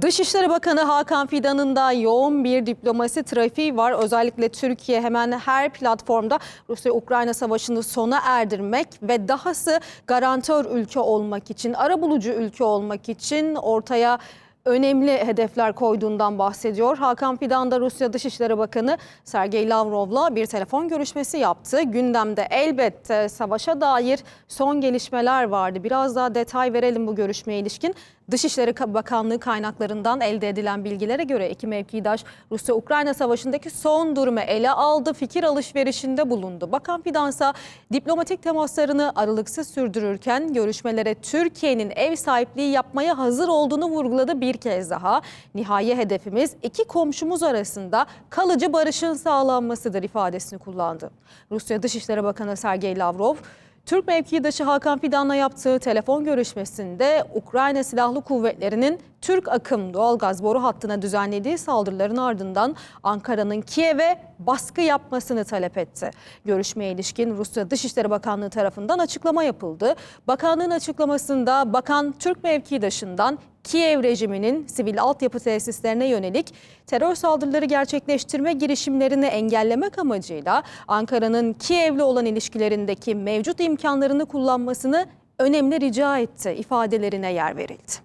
Dışişleri Bakanı Hakan Fidan'ın da yoğun bir diplomasi trafiği var. Özellikle Türkiye hemen her platformda Rusya-Ukrayna savaşını sona erdirmek ve dahası garantör ülke olmak için, arabulucu ülke olmak için ortaya önemli hedefler koyduğundan bahsediyor. Hakan Fidan da Rusya Dışişleri Bakanı Sergey Lavrov'la bir telefon görüşmesi yaptı. Gündemde elbette savaşa dair son gelişmeler vardı. Biraz daha detay verelim bu görüşmeye ilişkin. Dışişleri Bakanlığı kaynaklarından elde edilen bilgilere göre iki mevkidaş Rusya-Ukrayna savaşındaki son durumu ele aldı, fikir alışverişinde bulundu. Bakan Fidansa diplomatik temaslarını aralıksız sürdürürken görüşmelere Türkiye'nin ev sahipliği yapmaya hazır olduğunu vurguladı bir kez daha. Nihai hedefimiz iki komşumuz arasında kalıcı barışın sağlanmasıdır ifadesini kullandı. Rusya Dışişleri Bakanı Sergey Lavrov, Türk mevkidaşı Hakan Fidan'la yaptığı telefon görüşmesinde Ukrayna Silahlı Kuvvetleri'nin Türk akım doğalgaz boru hattına düzenlediği saldırıların ardından Ankara'nın Kiev'e baskı yapmasını talep etti. Görüşmeye ilişkin Rusya Dışişleri Bakanlığı tarafından açıklama yapıldı. Bakanlığın açıklamasında bakan Türk mevkidaşından Kiev rejiminin sivil altyapı tesislerine yönelik terör saldırıları gerçekleştirme girişimlerini engellemek amacıyla Ankara'nın Kiev'le olan ilişkilerindeki mevcut imkanlarını kullanmasını önemli rica etti ifadelerine yer verildi.